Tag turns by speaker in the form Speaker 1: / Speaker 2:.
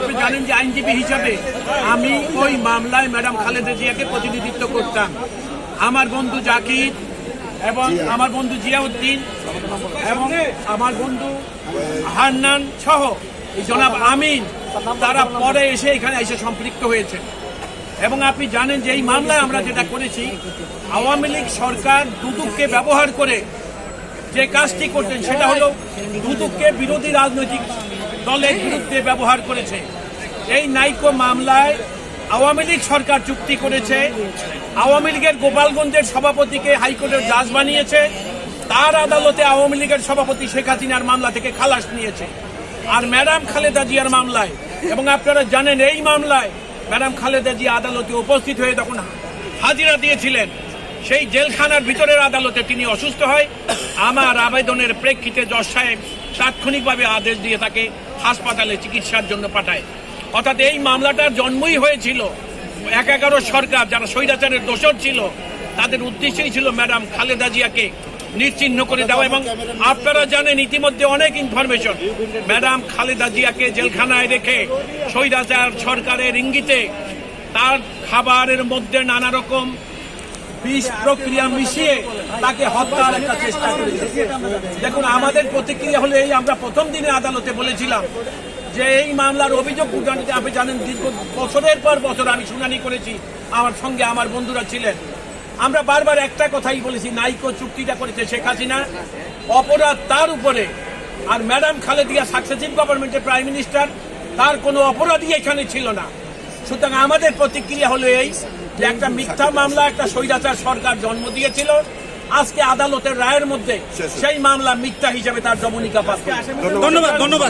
Speaker 1: আপনি জানেন যে আইনজীবী হিসাবে আমি ওই মামলায় ম্যাডাম খালেদা জিয়াকে প্রতিনিধিত্ব করতাম। আমার বন্ধু জাকির এবং আমার বন্ধু জিয়াউদ্দিন এবং আমার বন্ধু হান্নান সহ এই জনাব আমিন তারা পরে এসে এখানে এসে সম্পৃক্ত হয়েছে। এবং আপনি জানেন যে এই মামলায় আমরা যেটা করেছি আওয়ামী লীগ সরকার দুদুককে ব্যবহার করে যে কাজটি করতেন সেটা হলো দুদুককে বিরোধী রাজনৈতিক দলের বিরুদ্ধে ব্যবহার করেছে। এই নাইকো মামলায় আওয়ামী লীগ সরকার চুক্তি করেছে। আওয়ামী লীগের গোপালগঞ্জের সভাপতিকে হাইকোর্টের জাজ বানিয়েছে। তার আদালতে আওয়ামী লীগের সভাপতি শেখ হাসিনার মামলা থেকে খালাস নিয়েছে। আর ম্যাডাম খালেদা জিয়ার মামলায়, এবং আপনারা জানেন এই মামলায় ম্যাডাম খালেদা জিয়া আদালতে উপস্থিত হয়ে তখন হাজিরা দিয়েছিলেন, সেই জেলখানার ভিতরের আদালতে তিনি অসুস্থ হয়। আমার আবেদনের প্রেক্ষিতে জজ সাহেব তাৎক্ষণিকভাবে আদেশ দিয়ে তাকে হাসপাতালে চিকিৎসার জন্য পাঠায়। অর্থাৎ এই মামলাটার জন্মই হয়েছিল এক এগারো সরকার, যারা স্বৈরাচারের দোষর ছিল, তাদের উদ্দেশ্যই ছিল ম্যাডাম খালেদা জিয়াকে নিশ্চিহ্ন করে দেওয়া এবং আপনারা জানেন ইতিমধ্যে অনেক ইনফরমেশন ম্যাডাম খালেদা জিয়াকে জেলখানায় রেখে স্বৈরাচার সরকারের ইঙ্গিতে তার খাবারের মধ্যে নানা রকম বিষ প্রক্রিয়া মিশিয়ে তাকে হত্যার একটা চেষ্টা করেছে দেখুন, আমাদের প্রতিক্রিয়া হলে এই, আমরা প্রথম দিনে আদালতে বলেছিলাম যে এই মামলার অভিযোগ উঠানিতে আপনি জানেন, দীর্ঘ বছরের পর বছর আমি শুনানি করেছি, আমার সঙ্গে আমার বন্ধুরা ছিলেন। আমরা বারবার একটা কথাই বলেছি, নাইকো চুক্তিটা করেছে শেখ হাসিনা, অপরাধ তার উপরে। আর ম্যাডাম খালেদিয়া সাকসেসিভ গভর্নমেন্টের প্রাইম মিনিস্টার, তার কোনো অপরাধী এখানে ছিল না। সুতরাং আমাদের প্রতিক্রিয়া হলো এই যে একটা মিথ্যা মামলা একটা স্বৈরাচার সরকার জন্ম দিয়েছিল। আজকে আদালতের রায়ের মধ্যে সেই মামলা মিথ্যা হিসেবে তার জমনিকা পাচ্ছে
Speaker 2: ধন্যবাদ ধন্যবাদ।